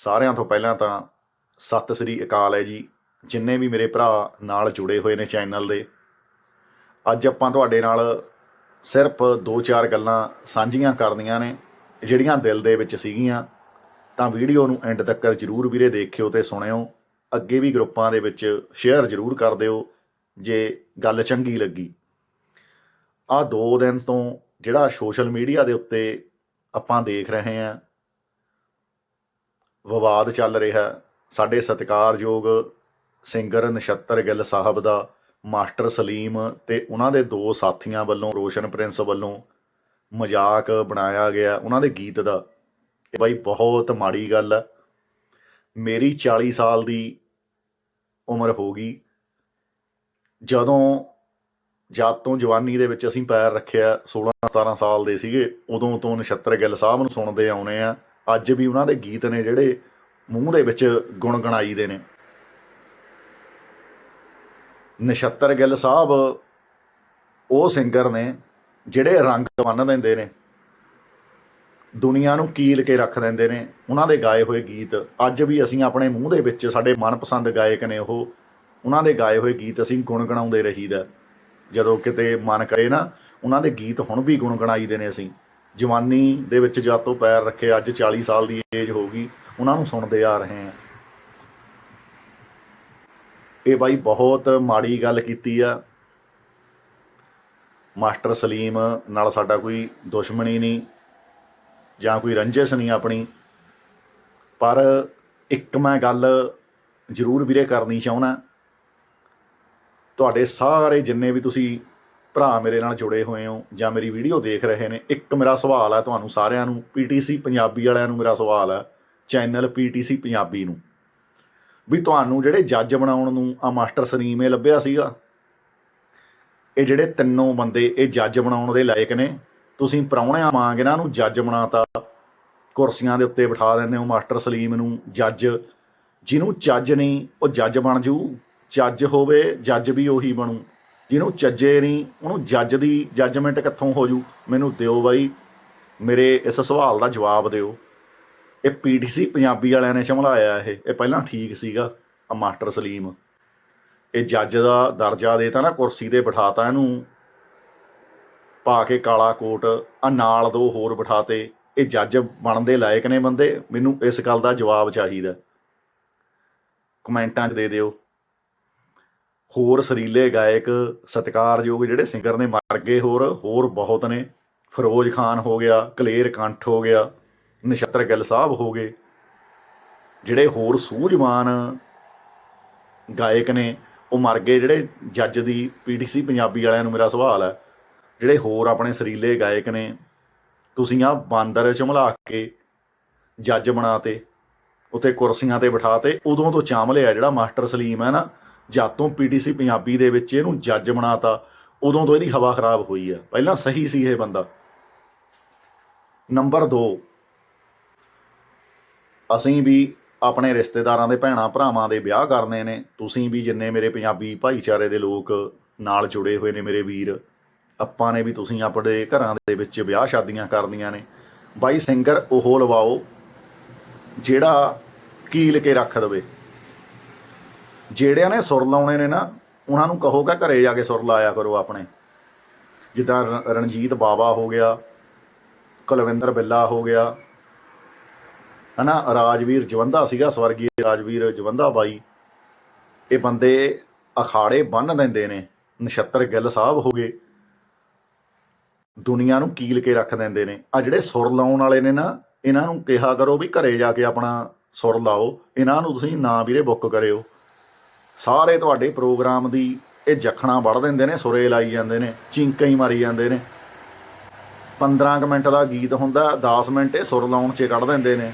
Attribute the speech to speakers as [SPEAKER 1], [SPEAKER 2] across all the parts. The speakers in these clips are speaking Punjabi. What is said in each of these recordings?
[SPEAKER 1] ਸਾਰਿਆਂ ਤੋਂ ਪਹਿਲਾਂ ਤਾਂ ਸਤਿ ਸ੍ਰੀ ਅਕਾਲ ਹੈ ਜੀ। ਜਿੰਨੇ ਵੀ ਮੇਰੇ ਭਰਾ ਨਾਲ ਜੁੜੇ ਹੋਏ ਨੇ ਚੈਨਲ ਦੇ, ਅੱਜ ਆਪਾਂ ਤੁਹਾਡੇ ਨਾਲ ਸਿਰਫ 2-4 ਗੱਲਾਂ ਸਾਂਝੀਆਂ ਕਰਨੀਆਂ ਨੇ, ਜਿਹੜੀਆਂ ਦਿਲ ਦੇ ਵਿੱਚ ਸੀਗੀਆਂ। ਤਾਂ ਵੀਡੀਓ ਨੂੰ ਐਂਡ ਤੱਕ ਜਰੂਰ ਵੀਰੇ ਦੇਖਿਓ ਤੇ ਸੁਣਿਓ। ਅੱਗੇ ਵੀ ਗਰੁੱਪਾਂ ਦੇ ਵਿੱਚ ਸ਼ੇਅਰ ਜਰੂਰ ਕਰ ਦਿਓ, ਜੇ ਗੱਲ ਚੰਗੀ ਲੱਗੀ। ਆ ਦੋ ਦਿਨ ਤੋਂ ਜਿਹੜਾ ਸੋਸ਼ਲ ਮੀਡੀਆ ਦੇ ਉੱਤੇ ਆਪਾਂ ਦੇਖ ਰਹੇ ਹਾਂ ਵਿਵਾਦ ਚੱਲ ਰਿਹਾ ਸਾਡੇ ਸਤਿਕਾਰਯੋਗ ਸਿੰਗਰ ਨਛੱਤਰ ਗਿੱਲ ਸਾਹਿਬ ਦਾ ਮਾਸਟਰ ਸਲੀਮ ਤੇ ਉਹਨਾਂ ਦੇ ਦੋ ਸਾਥੀਆਂ ਵੱਲੋਂ ਰੋਸ਼ਨ ਪ੍ਰਿੰਸ ਵੱਲੋਂ ਮਜ਼ਾਕ ਬਣਾਇਆ ਗਿਆ ਉਹਨਾਂ ਦੇ ਗੀਤ ਦਾ। ਇਹ ਬਾਈ ਬਹੁਤ ਮਾੜੀ ਗੱਲ ਹੈ। ਮੇਰੀ 40 ਸਾਲ ਦੀ ਉਮਰ ਹੋ ਗਈ। ਜਦੋਂ ਜਦ ਤੋਂ ਜਵਾਨੀ ਦੇ ਵਿੱਚ ਅਸੀਂ ਪੈਰ ਰੱਖਿਆ 16 17 ਸਾਲ ਦੇ ਸੀਗੇ, ਉਦੋਂ ਤੋਂ ਨਛੱਤਰ ਗਿੱਲ ਸਾਹਿਬ ਨੂੰ ਸੁਣਦੇ ਆਉਨੇ ਆ। ਅੱਜ ਵੀ ਉਹਨਾਂ ਦੇ ਗੀਤ ਨੇ ਜਿਹੜੇ ਮੂੰਹ ਦੇ ਵਿੱਚ ਗੁਣਗੁਣਾਈ ਦੇ ਨੇ। ਨਛੱਤਰ ਗਿੱਲ ਸਾਹਿਬ, ਉਹ ਸਿੰਗਰ ਨੇ ਜਿਹੜੇ ਰੰਗ ਬੰਨ ਦਿੰਦੇ ਨੇ। ਦੁਨੀਆ ਨੂੰ ਕੀਲ ਕੇ ਰੱਖ ਦਿੰਦੇ ਨੇ ਉਹਨਾਂ ਦੇ ਗਾਏ ਹੋਏ ਗੀਤ। ਅੱਜ ਵੀ ਅਸੀਂ ਆਪਣੇ ਮੂੰਹ ਦੇ ਵਿੱਚ ਸਾਡੇ ਮਨਪਸੰਦ ਗਾਇਕ ਨੇ ਉਹ। ਉਹਨਾਂ ਦੇ ਗਾਏ ਹੋਏ ਗੀਤ ਅਸੀਂ ਗੁਣਗੁਣਾਉਂਦੇ ਰਹੀਦਾ। ਜਦੋਂ ਕਿਤੇ ਮਨ ਕਰੇ ਨਾ, ਉਹਨਾਂ ਦੇ ਗੀਤ ਹੁਣ ਵੀ ਗੁਣਗੁਣਾਈਦੇ ਨੇ ਅਸੀਂ। ਜਵਾਨੀ ਦੇ ਵਿੱਚ ਜਦ ਤੋਂ ਪੈਰ ਰੱਖੇ, ਅੱਜ 40 ਸਾਲ ਦੀ ਏਜ ਹੋ ਗਈ, ਉਹਨਾਂ ਨੂੰ ਸੁਣਦੇ ਆ ਰਹੇ ਹਾਂ। ਇਹ ਬਾਈ ਬਹੁਤ ਮਾੜੀ ਗੱਲ ਕੀਤੀ ਆ। ਮਾਸਟਰ ਸਲੀਮ ਨਾਲ ਸਾਡਾ ਕੋਈ ਦੁਸ਼ਮਣੀ ਨਹੀਂ, ਜਾਂ ਕੋਈ ਰੰਜਿਸ਼ ਨਹੀਂ ਆਪਣੀ। ਪਰ ਇੱਕ ਮੈਂ ਗੱਲ ਜ਼ਰੂਰ ਵੀਰੇ ਕਰਨੀ ਚਾਹੁੰਦਾ। ਤੁਹਾਡੇ ਸਾਰੇ ਜਿੰਨੇ ਵੀ ਤੁਸੀਂ ਭਰਾ ਮੇਰੇ ਨਾਲ ਜੁੜੇ ਹੋਏ ਹੋ ਜਾਂ ਮੇਰੀ ਵੀਡੀਓ ਦੇਖ ਰਹੇ ਨੇ, ਇੱਕ ਮੇਰਾ ਸਵਾਲ ਹੈ ਤੁਹਾਨੂੰ ਸਾਰਿਆਂ ਨੂੰ, ਪੀਟੀਸੀ ਪੰਜਾਬੀ ਵਾਲਿਆਂ ਨੂੰ ਮੇਰਾ ਸਵਾਲ ਹੈ ਚੈਨਲ ਪੀਟੀਸੀ ਪੰਜਾਬੀ ਨੂੰ। ਵੀ ਤੁਹਾਨੂੰ ਜਿਹੜੇ ਜੱਜ ਬਣਾਉਣ ਨੂੰ ਆ ਮਾਸਟਰ ਸਲੀਮ ਇਹ ਲੱਭਿਆ ਸੀਗਾ? ਇਹ ਜਿਹੜੇ ਤਿੰਨੋਂ ਬੰਦੇ ਇਹ ਜੱਜ ਬਣਾਉਣ ਦੇ ਲਾਇਕ ਨੇ, ਤੁਸੀਂ ਪ੍ਰਾਹੁਣਿਆਂ ਵਾਂਗ ਇਹਨਾਂ ਨੂੰ ਜੱਜ ਬਣਾਤਾ, ਕੁਰਸੀਆਂ ਦੇ ਉੱਤੇ ਬਿਠਾ ਦਿੰਦੇ ਹੋ ਮਾਸਟਰ ਸਲੀਮ ਨੂੰ, ਜੱਜ, ਜਿਹਨੂੰ ਜੱਜ ਨਹੀਂ, ਉਹ ਜੱਜ ਬਣ ਜੂ, ਜੱਜ ਹੋਵੇ, ਜੱਜ ਵੀ ਉਹੀ ਬਣੂ। ਜਿਹਨੂੰ ਚੱਜੇ ਨਹੀਂ, ਉਹਨੂੰ ਜੱਜ ਦੀ ਜੱਜਮੈਂਟ ਕਿੱਥੋਂ ਹੋ ਜੂ? ਮੈਨੂੰ ਦਿਓ ਬਾਈ। ਮੇਰੇ ਇਸ ਸਵਾਲ ਦਾ ਜਵਾਬ ਦਿਓ। ਇਹ ਪੀਟੀਸੀ ਪੰਜਾਬੀ ਵਾਲਿਆਂ ਨੇ ਚਮਲਾਇਆ ਇਹ। ਇਹ ਪਹਿਲਾਂ ਠੀਕ ਸੀਗਾ ਆ ਮਾਸਟਰ ਸਲੀਮ। ਇਹ ਜੱਜ ਦਾ ਦਰਜਾ ਦੇਤਾ ਨਾ ਕੁਰਸੀ ਤੇ ਬਿਠਾਤਾ ਇਹਨੂੰ। ਪਾ ਕੇ ਕਾਲਾ ਕੋਟ ਆ ਨਾਲ ਦੋ ਹੋਰ ਬਿਠਾਤੇ। ਇਹ ਜੱਜ ਬਣਨ ਦੇ ਲਾਇਕ ਨੇ ਬੰਦੇ। ਮੈਨੂੰ ਇਸ ਗੱਲ ਦਾ ਜਵਾਬ ਚਾਹੀਦਾ। ਕਮੈਂਟਾਂ 'ਚ ਦੇ ਦਿਓ। ਹੋਰ ਸਰੀਲੇ ਗਾਇਕ, ਸਤਿਕਾਰਯੋਗ ਜਿਹੜੇ ਸਿੰਗਰ ਨੇ ਮਰ ਗਏ ਹੋਰ ਹੋਰ ਬਹੁਤ ਨੇ। ਫਿਰੋਜ਼ ਖਾਨ ਹੋ ਗਿਆ, ਕਲੇਰ ਕੰਠ ਹੋ ਗਿਆ, ਨਛੱਤਰ ਗਿੱਲ ਸਾਹਿਬ ਹੋ ਗਏ। ਜਿਹੜੇ ਹੋਰ ਸੂਝਵਾਨ ਗਾਇਕ ਨੇ, ਉਹ ਮਰ ਗਏ। ਜਿਹੜੇ ਜੱਜ ਦੀ ਪੀਟੀਸੀ ਪੰਜਾਬੀ ਵਾਲਿਆਂ ਨੂੰ ਮੇਰਾ ਸਵਾਲ ਹੈ, ਜਿਹੜੇ ਹੋਰ ਆਪਣੇ ਸਰੀਲੇ ਗਾਇਕ ਨੇ, ਤੁਸੀਂ ਆ ਬਾਂਦਰ ਚਮਲਾ ਕੇ ਜੱਜ ਬਣਾਤੇ ਉੱਤੇ ਕੁਰਸੀਆਂ ਤੇ ਬਿਠਾਤੇ, ਉਦੋਂ ਤੋਂ ਚਾਂਵਲਿਆ ਜਿਹੜਾ ਮਾਸਟਰ ਸਲੀਮ ਹੈ ਨਾ ਜਦ ਤੋਂ ਪੀਟੀਸੀ ਪੰਜਾਬੀ ਦੇ ਵਿੱਚ ਇਹਨੂੰ ਜੱਜ ਬਣਾਤਾ, ਉਦੋਂ ਤੋਂ ਇਹਦੀ ਹਵਾ ਖਰਾਬ ਹੋਈ ਹੈ ਪਹਿਲਾਂ ਸਹੀ ਸੀ ਇਹ ਬੰਦਾ। ਨੰਬਰ 2 ਅਸੀਂ ਵੀ ਆਪਣੇ ਰਿਸ਼ਤੇਦਾਰਾਂ ਦੇ ਭੈਣਾਂ ਭਰਾਵਾਂ ਦੇ ਵਿਆਹ ਕਰਨੇ ਨੇ। ਤੁਸੀਂ ਵੀ ਜਿੰਨੇ ਮੇਰੇ ਪੰਜਾਬੀ ਭਾਈਚਾਰੇ ਦੇ ਲੋਕ ਨਾਲ ਜੁੜੇ ਹੋਏ ਨੇ ਮੇਰੇ ਵੀਰ, ਆਪਾਂ ਨੇ ਵੀ ਤੁਸੀਂ ਆਪਣੇ ਘਰਾਂ ਦੇ ਵਿੱਚ ਵਿਆਹ ਸ਼ਾਦੀਆਂ ਕਰਨੀਆਂ ਨੇ। ਬਾਈ ਸਿੰਗਰ ਉਹ ਲਵਾਓ ਜਿਹੜਾ ਕੀਲ ਕੇ ਰੱਖ ਦਵੇ। ਜਿਹੜਿਆਂ ਨੇ ਸੁਰ ਲਾਉਣੇ ਨੇ ਨਾ, ਉਹਨਾਂ ਨੂੰ ਕਹੋ ਕਿ ਘਰੇ ਜਾ ਕੇ ਸੁਰ ਲਾਇਆ ਕਰੋ ਆਪਣੇ। ਜਿੱਦਾਂ ਰਣਜੀਤ ਬਾਵਾ ਹੋ ਗਿਆ, ਕੁਲਵਿੰਦਰ ਬਿੱਲਾ ਹੋ ਗਿਆ, ਹਨਾ, ਰਾਜਵੀਰ ਜਵੰਦਾ ਸੀਗਾ, ਸਵਰਗੀ ਰਾਜਵੀਰ ਜਵੰਦਾ ਬਾਈ। ਇਹ ਬੰਦੇ ਅਖਾੜੇ ਬੰਨ ਦਿੰਦੇ ਨੇ, ਨਛੱਤਰ ਗਿੱਲ ਸਾਹਿਬ ਹੋ ਗਏ। ਦੁਨੀਆ ਨੂੰ ਕੀਲ ਕੇ ਰੱਖ ਦਿੰਦੇ ਨੇ। ਆ ਜਿਹੜੇ ਸੁਰ ਲਾਉਣ ਵਾਲੇ ਨੇ ਨਾ, ਇਹਨਾਂ ਨੂੰ ਕਿਹਾ ਕਰੋ ਵੀ ਘਰੇ ਜਾ ਕੇ ਆਪਣਾ ਸੁਰ ਲਾਓ। ਇਹਨਾਂ ਨੂੰ ਤੁਸੀਂ ਨਾ ਵੀਰੇ ਬੁੱਕ ਕਰਿਓ। ਸਾਰੇ ਤੁਹਾਡੇ ਪ੍ਰੋਗਰਾਮ ਦੀ ਇਹ ਜਖਣਾ ਵੜ ਦਿੰਦੇ ਨੇ, ਸੁਰੇ ਲਾਈ ਜਾਂਦੇ ਨੇ ਚਿੰਕਾਂ ਹੀ ਮਾਰੀ ਜਾਂਦੇ ਨੇ। 15 ਕੁ ਮਿੰਟ ਦਾ ਗੀਤ ਹੁੰਦਾ 10 ਮਿੰਟ ਇਹ ਸੁਰ ਲਾਉਣ 'ਚ ਕੱਢ ਦਿੰਦੇ ਨੇ।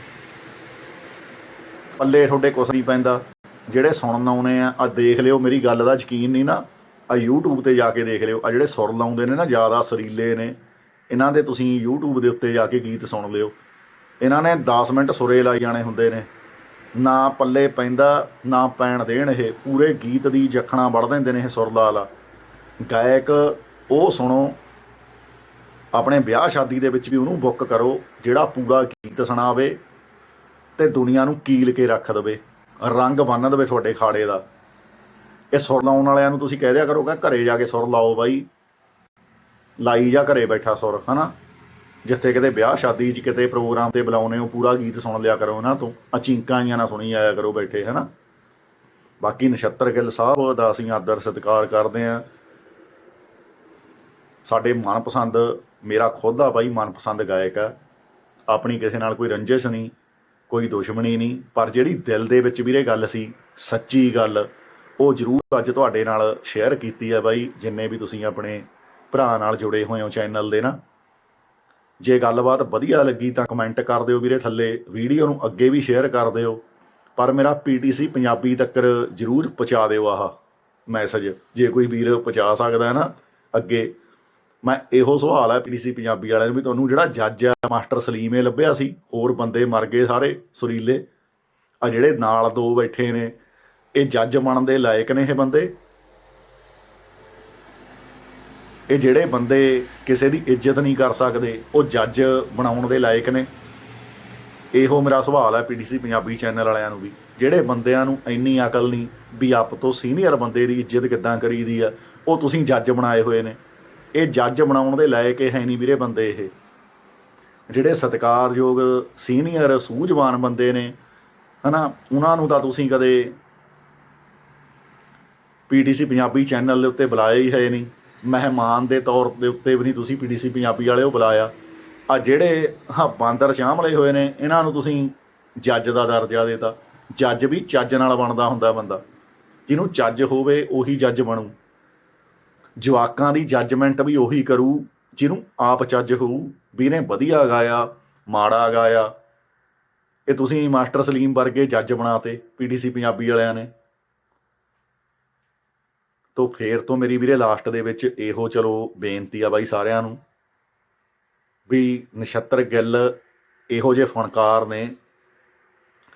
[SPEAKER 1] ਪੱਲੇ ਤੁਹਾਡੇ ਕੁਛ ਨਹੀਂ ਪੈਂਦਾ। ਜਿਹੜੇ ਸੁਣਨ ਆਉਣੇ ਆ ਆ ਦੇਖ ਲਿਓ, ਮੇਰੀ ਗੱਲ ਦਾ ਯਕੀਨ ਨਹੀਂ ਨਾ। ਆ YouTube ਤੇ ਜਾ ਕੇ ਦੇਖ ਲਿਓ ਆ ਜਿਹੜੇ ਸੁਰ ਲਾਉਂਦੇ ਨੇ ਨਾ, ਜ਼ਿਆਦਾ ਸਰੀਲੇ ਨੇ। ਇਹਨਾਂ ਦੇ ਤੁਸੀਂ YouTube ਦੇ ਉੱਤੇ ਜਾ ਕੇ ਗੀਤ ਸੁਣ ਲਿਓ। ਇਹਨਾਂ ਨੇ 10 ਮਿੰਟ ਸੁਰੇ ਲਾਈ ਜਾਣੇ ਹੁੰਦੇ ਨੇ। ਨਾ ਪੱਲੇ ਪੈਂਦਾ, ਨਾ ਪੈਣ ਦੇਣ ਇਹ। ਪੂਰੇ ਗੀਤ ਦੀ ਜਖਣਾ ਵੜ ਦਿੰਦੇ ਨੇ ਇਹ ਸੁਰ ਲਾ ਗਾਇਕ, ਉਹ ਸੁਣੋ। ਆਪਣੇ ਵਿਆਹ ਸ਼ਾਦੀ ਦੇ ਵਿੱਚ ਵੀ ਉਹਨੂੰ ਬੁੱਕ ਕਰੋ, ਜਿਹੜਾ ਪੂਰਾ ਗੀਤ ਸੁਣਾਵੇ ਤੇ ਦੁਨੀਆ ਨੂੰ ਕੀਲ ਕੇ ਰੱਖ ਦੇਵੇ। ਰੰਗ ਬੰਨ ਦੇਵੇ ਤੁਹਾਡੇ ਖਾੜੇ ਦਾ। ਇਹ ਸੁਰ ਲਾਉਣ ਵਾਲਿਆਂ ਨੂੰ ਤੁਸੀਂ ਕਹਿ ਦਿਆ ਕਰੋਗਾ, ਘਰੇ ਜਾ ਕੇ ਸੁਰ ਲਾਓ ਬਾਈ। ਲਾਈ ਜਾ ਘਰੇ ਬੈਠਾ ਸੁਰ, ਹਨਾ? ਜਿੱਥੇ ਕਿਤੇ ਵਿਆਹ ਸ਼ਾਦੀ 'ਚ ਕਿਤੇ ਪ੍ਰੋਗਰਾਮ ਤੇ ਬੁਲਾਉਨੇ ਹੋ, ਪੂਰਾ ਗੀਤ ਸੁਣ ਲਿਆ ਕਰੋ ਉਹਨਾਂ ਤੋਂ। ਅਚਿੰਕਾਂ ਚੀਂਕਾਂ ਨਾ ਸੁਣੀ ਆਇਆ ਕਰੋ ਬੈਠੇ, ਹਨਾ? ਬਾਕੀ ਨਛੱਤਰ ਗਿੱਲ ਸਾਹਿਬ ਦਾ ਅਸੀਂ ਆਦਰ ਸਤਿਕਾਰ ਕਰਦੇ ਆਂ ਸਾਡੇ ਮਨਪਸੰਦ, ਮੇਰਾ ਖੁਦ ਦਾ ਬਾਈ ਮਨਪਸੰਦ ਗਾਇਕ ਆ। ਆਪਣੀ ਕਿਸੇ ਨਾਲ ਕੋਈ ਰੰਜਿਸ਼ ਨਹੀਂ, ਕੋਈ ਦੁਸ਼ਮਣੀ ਨਹੀਂ, ਪਰ ਜਿਹੜੀ ਦਿਲ ਦੇ ਵਿੱਚ ਵੀਰੇ ਗੱਲ ਸੀ, ਸੱਚੀ ਗੱਲ, ਉਹ ਜ਼ਰੂਰ ਅੱਜ ਤੁਹਾਡੇ ਨਾਲ ਸ਼ੇਅਰ ਕੀਤੀ ਆ ਬਾਈ, ਜਿੰਨੇ ਵੀ ਤੁਸੀਂ ਆਪਣੇ ਭਰਾ ਨਾਲ ਜੁੜੇ ਹੋਏ ਹੋ ਚੈਨਲ ਦੇ ਨਾ। ਜੇ ਗੱਲਬਾਤ ਵਧੀਆ ਲੱਗੀ ਤਾਂ ਕਮੈਂਟ ਕਰ ਦਿਓ ਵੀਰੇ, ਥੱਲੇ ਵੀਡੀਓ ਨੂੰ ਅੱਗੇ ਵੀ ਸ਼ੇਅਰ ਕਰ ਦਿਓ। ਪਰ ਮੇਰਾ ਪੀਟੀਸੀ ਪੰਜਾਬੀ ਤੱਕ ਜਰੂਰ ਪਹੁੰਚਾ ਦਿਓ ਆਹ ਮੈਸੇਜ ਜੇ ਕੋਈ ਵੀਰ ਪਹੁੰਚਾ ਸਕਦਾ ਹੈ ਨਾ ਅੱਗੇ, ਮੈਂ ਇਹੋ ਸਵਾਲ ਹੈ ਪੀਟੀਸੀ ਪੰਜਾਬੀ ਵਾਲਿਆਂ ਨੂੰ ਵੀ ਤੁਹਾਨੂੰ, ਜਿਹੜਾ ਜੱਜ ਆ, ਮਾਸਟਰ ਸਲੀਮ ਇਹ ਲੱਭਿਆ ਸੀ, ਹੋਰ ਬੰਦੇ ਮਰ ਗਏ ਸਾਰੇ ਸੁਰੀਲੇ। ਆ ਜਿਹੜੇ ਨਾਲ ਦੋ ਬੈਠੇ ਨੇ, ਇਹ ਜੱਜ ਬਣਨ ਦੇ ਲਾਇਕ ਨੇ ਇਹ ਬੰਦੇ। ਇਹ ਜਿਹੜੇ ਬੰਦੇ ਕਿਸੇ ਦੀ ਇੱਜ਼ਤ ਨਹੀਂ ਕਰ ਸਕਦੇ, ਉਹ ਜੱਜ ਬਣਾਉਣ ਦੇ ਲਾਇਕ ਨੇ। ਇਹੋ ਮੇਰਾ ਸਵਾਲ ਹੈ ਪੀਡੀਸੀ ਪੰਜਾਬੀ ਚੈਨਲ ਵਾਲਿਆਂ ਨੂੰ ਵੀ। ਜਿਹੜੇ ਬੰਦਿਆਂ ਨੂੰ ਇੰਨੀ ਅਕਲ ਨਹੀਂ ਵੀ ਆਪ ਤੋਂ ਸੀਨੀਅਰ ਬੰਦੇ ਦੀ ਇੱਜ਼ਤ ਕਿੱਦਾਂ ਕਰੀਦੀ ਆ, ਉਹ ਤੁਸੀਂ ਜੱਜ ਬਣਾਏ ਹੋਏ ਨੇ। ਇਹ ਜੱਜ ਬਣਾਉਣ ਦੇ ਲਾਇਕ ਹੈ ਨਹੀਂ ਵੀਰੇ ਬੰਦੇ ਇਹ। ਜਿਹੜੇ ਸਤਿਕਾਰਯੋਗ, ਸੀਨੀਅਰ, ਸੂਝਵਾਨ ਬੰਦੇ ਨੇ, ਹਨਾ, ਉਹਨਾਂ ਨੂੰ ਤਾਂ ਤੁਸੀਂ ਕਦੇ ਪੀਡੀਸੀ ਪੰਜਾਬੀ ਚੈਨਲ ਦੇ ਉੱਤੇ ਬੁਲਾਇਆ ਹੀ ਹੈ ਨਹੀਂ। ਮਹਿਮਾਨ ਦੇ ਤੌਰ ਦੇ ਉੱਤੇ ਵੀ ਨਹੀਂ ਤੁਸੀਂ ਪੀਡੀਸੀ ਪੰਜਾਬੀ ਵਾਲੇ ਉਹ ਬੁਲਾਇਆ। ਆ ਜਿਹੜੇ ਹਾਂ, ਬਾਂਦਰ ਸ਼ਾਮਲੇ ਹੋਏ ਨੇ, ਇਹਨਾਂ ਨੂੰ ਤੁਸੀਂ ਜੱਜ ਦਾ ਦਰਜਾ ਦੇਤਾ। ਜੱਜ ਵੀ ਚੱਜ ਨਾਲ ਬਣਦਾ ਹੁੰਦਾ ਬੰਦਾ। ਜਿਹਨੂੰ ਜੱਜ ਹੋਵੇ, ਉਹੀ ਜੱਜ ਬਣੂ। ਜਵਾਕਾਂ ਦੀ ਜੱਜਮੈਂਟ ਵੀ ਉਹੀ ਕਰੂ, ਜਿਹਨੂੰ ਆਪ ਚੱਜ ਹੋਊ, ਵੀ ਇਹਨੇ ਵਧੀਆ ਗਾਇਆ, ਮਾੜਾ ਗਾਇਆ। ਇਹ ਤੁਸੀਂ ਮਾਸਟਰ ਸਲੀਮ ਵਰਗੇ ਜੱਜ ਬਣਾਤੇ, ਪੀਡੀਸੀ ਪੰਜਾਬੀ ਵਾਲਿਆਂ ਨੇ। ਤੋ ਫੇਰ ਤੋਂ ਮੇਰੀ ਵੀਰੇ ਲਾਸਟ ਦੇ ਵਿੱਚ ਇਹੋ ਚਲੋ ਬੇਨਤੀ ਆ ਬਾਈ ਸਾਰਿਆਂ ਨੂੰ ਵੀ ਨਛੱਤਰ ਗਿੱਲ ਇਹੋ ਜਿਹੇ ਫਨਕਾਰ ਨੇ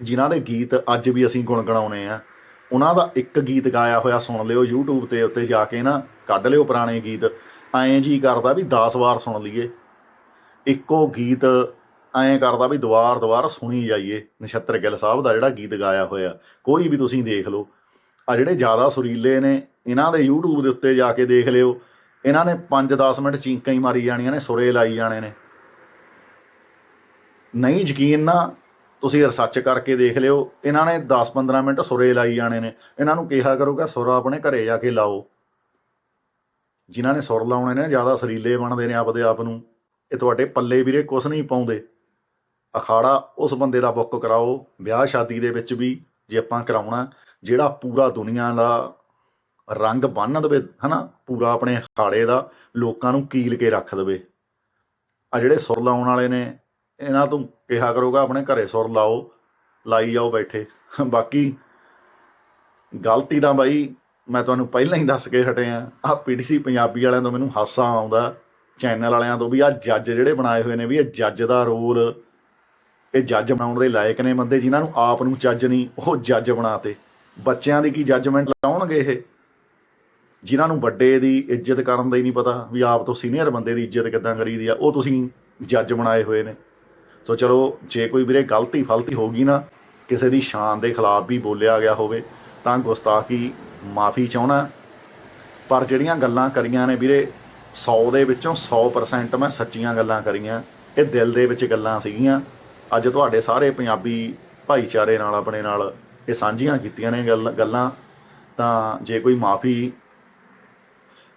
[SPEAKER 1] ਜਿਨ੍ਹਾਂ ਦੇ ਗੀਤ ਅੱਜ ਵੀ ਅਸੀਂ ਗੁਣਗੁਣਾਉਨੇ ਆ। ਉਹਨਾਂ ਦਾ ਇੱਕ ਗੀਤ ਗਾਇਆ ਹੋਇਆ ਸੁਣ ਲਿਓ YouTube ਤੇ ਉੱਤੇ ਜਾ ਕੇ ਨਾ, ਕੱਢ ਲਿਓ ਪੁਰਾਣੇ ਗੀਤ। ਐਂ ਜੀ ਕਰਦਾ ਵੀ 10 ਵਾਰ ਸੁਣ ਲਈਏ। ਇੱਕੋ ਗੀਤ ਐਂ ਕਰਦਾ ਵੀ ਦੁਵਾਰ ਦੁਵਾਰ ਸੁਣੀ ਜਾਈਏ। ਨਛੱਤਰ ਗਿੱਲ ਸਾਹਿਬ ਦਾ ਜਿਹੜਾ ਗੀਤ ਗਾਇਆ ਹੋਇਆ, ਕੋਈ ਵੀ ਤੁਸੀਂ ਦੇਖ ਲਓ। ਆ ਜਿਹੜੇ ਜ਼ਿਆਦਾ ਸੁਰੀਲੇ ਨੇ ਇਹਨਾਂ ਦੇ YouTube ਦੇ ਉੱਤੇ ਜਾ ਕੇ ਦੇਖ ਲਿਓ। ਇਹਨਾਂ ਨੇ 5-10 ਮਿੰਟ ਚੀਂਕਾਂ ਹੀ ਮਾਰੀ ਜਾਣੀਆਂ ਨੇ, ਸੁਰੇ ਲਾਈ ਜਾਣੇ ਨੇ। ਨਹੀਂ ਯਕੀਨ ਨਾ, ਤੁਸੀਂ ਰਿਸਰਚ ਕਰਕੇ ਦੇਖ ਲਿਓ, ਇਹਨਾਂ ਨੇ 10-15 ਮਿੰਟ ਸੁਰੇ ਲਾਈ ਜਾਣੇ ਨੇ। ਇਹਨਾਂ ਨੂੰ ਕਿਹਾ ਕਰੋਗਾ ਸੁਰ ਆਪਣੇ ਘਰੇ ਜਾ ਕੇ ਲਾਓ। ਜਿਨ੍ਹਾਂ ਨੇ ਸੁਰ ਲਾਉਣੇ ਨੇ, ਜ਼ਿਆਦਾ ਸਰੀਲੇ ਬਣਦੇ ਨੇ ਆਪਦੇ ਆਪ ਨੂੰ। ਇਹ ਤੁਹਾਡੇ ਪੱਲੇ ਵੀਰੇ ਕੁਛ ਨਹੀਂ ਪਾਉਂਦੇ। ਅਖਾੜਾ ਉਸ ਬੰਦੇ ਦਾ ਬੁੱਕ ਕਰਾਓ, ਵਿਆਹ ਸ਼ਾਦੀ ਦੇ ਵਿੱਚ ਵੀ ਜੇ ਆਪਾਂ ਕਰਾਉਣਾ, ਜਿਹੜਾ ਪੂਰਾ ਦੁਨੀਆ ਦਾ ਰੰਗ ਬੰਨ ਦੇਵੇ, ਹਨਾ? ਪੂਰਾ ਆਪਣੇ ਅਖਾੜੇ ਦਾ ਲੋਕਾਂ ਨੂੰ ਕੀਲ ਕੇ ਰੱਖ ਦੇਵੇ। ਆ ਜਿਹੜੇ ਸੁਰ ਲਾਉਣ ਵਾਲੇ ਨੇ, ਇਹਨਾਂ ਤੋਂ ਕਿਹਾ ਕਰੋਗਾ, ਆਪਣੇ ਘਰੇ ਸੁਰ ਲਾਓ, ਲਾਈ ਜਾਓ ਬੈਠੇ। ਬਾਕੀ ਗਲਤੀ ਦਾ ਬਾਈ ਮੈਂ ਤੁਹਾਨੂੰ ਪਹਿਲਾਂ ਹੀ ਦੱਸ ਕੇ ਹਟੇ ਆ ਆ ਪੀਡੀਸੀ ਪੰਜਾਬੀ ਵਾਲਿਆਂ ਤੋਂ ਮੈਨੂੰ ਹਾਸਾ ਆਉਂਦਾ, ਚੈਨਲ ਵਾਲਿਆਂ ਤੋਂ ਵੀ ਆ ਜੱਜ ਜਿਹੜੇ ਬਣਾਏ ਹੋਏ ਨੇ ਵੀ ਇਹ ਜੱਜ ਦਾ ਰੋਲ, ਇਹ ਜੱਜ ਬਣਾਉਣ ਦੇ ਲਾਇਕ ਨੇ ਬੰਦੇ ਜਿਨ੍ਹਾਂ ਨੂੰ ਆਪ ਨੂੰ ਜੱਜ ਨਹੀਂ, ਉਹ ਜੱਜ ਬਣਾਤੇ। ਬੱਚਿਆਂ ਦੀ ਕੀ ਜੱਜਮੈਂਟ ਲਾਉਣਗੇ ਇਹ? ਜਿਨ੍ਹਾਂ ਨੂੰ ਵੱਡੇ ਦੀ ਇੱਜ਼ਤ ਕਰਨ ਦਾ ਹੀ ਨਹੀਂ ਪਤਾ ਵੀ ਆਪ ਤੋਂ ਸੀਨੀਅਰ ਬੰਦੇ ਦੀ ਇੱਜ਼ਤ ਕਿੱਦਾਂ ਕਰੀਦੀ ਆ, ਉਹ ਤੁਸੀਂ ਜੱਜ ਬਣਾਏ ਹੋਏ ਨੇ। ਸੋ ਚਲੋ, ਜੇ ਕੋਈ ਵੀਰੇ ਗਲਤੀ ਫਲਤੀ ਹੋ ਗਈ ਨਾ, ਕਿਸੇ ਦੀ ਸ਼ਾਨ ਦੇ ਖਿਲਾਫ ਵੀ ਬੋਲਿਆ ਗਿਆ ਹੋਵੇ, ਤਾਂ ਗੁਸਤਾਖੀ ਮਾਫੀ ਚਾਹਣਾ ਪਰ ਜਿਹੜੀਆਂ ਗੱਲਾਂ ਕਰੀਆਂ ਨੇ ਵੀਰੇ 100 ਦੇ ਵਿੱਚੋਂ 100% ਮੈਂ ਸੱਚੀਆਂ ਗੱਲਾਂ ਕਰੀਆਂ। ਇਹ ਦਿਲ ਦੇ ਵਿੱਚ ਗੱਲਾਂ ਸੀਗੀਆਂ। ਅੱਜ ਤੁਹਾਡੇ ਸਾਰੇ ਪੰਜਾਬੀ ਭਾਈਚਾਰੇ ਨਾਲ, ਆਪਣੇ ਨਾਲ ਇਹ ਸਾਂਝੀਆਂ ਕੀਤੀਆਂ ਨੇ ਗੱਲ- ਗੱਲਾਂ। ਤਾਂ ਜੇ ਕੋਈ ਮਾਫੀ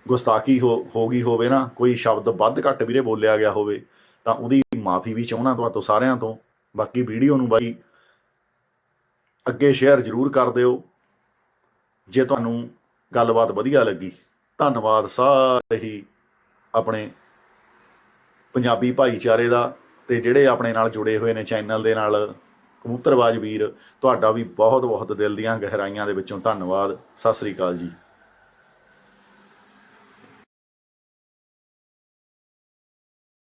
[SPEAKER 1] ਗੁਸਤਾਖੀ ਹੋ ਹੋ ਗਈ ਹੋਵੇ ਨਾ, ਕੋਈ ਸ਼ਬਦ ਵੱਧ ਘੱਟ ਵੀਰੇ ਬੋਲਿਆ ਗਿਆ ਹੋਵੇ, ਤਾਂ ਉਹਦੀ ਮਾਫੀ ਵੀ ਚਾਹਣਾ ਤੁਹਾਤੋਂ ਸਾਰਿਆਂ ਤੋਂ। ਬਾਕੀ ਵੀਡੀਓ ਨੂੰ ਬਾਈ ਅੱਗੇ ਸ਼ੇਅਰ ਜ਼ਰੂਰ ਕਰ ਦਿਓ। ਜੇ ਤੁਹਾਨੂੰ ਗੱਲਬਾਤ ਵਧੀਆ ਲੱਗੀ, ਧੰਨਵਾਦ ਸਾਰੇ ਹੀ ਆਪਣੇ ਪੰਜਾਬੀ ਭਾਈਚਾਰੇ ਦਾ ਤੇ ਜਿਹੜੇ ਆਪਣੇ ਨਾਲ ਜੁੜੇ ਹੋਏ ਨੇ ਚੈਨਲ ਦੇ ਨਾਲ ਕਬੂਤਰਬਾਜ਼ ਵੀਰ, ਤੁਹਾਡਾ ਵੀ ਬਹੁਤ ਬਹੁਤ ਦਿਲ ਦੀਆਂ ਗਹਿਰਾਈਆਂ ਦੇ ਵਿੱਚੋਂ ਧੰਨਵਾਦ। ਸਤਿ ਸ੍ਰੀ ਅਕਾਲ ਜੀ।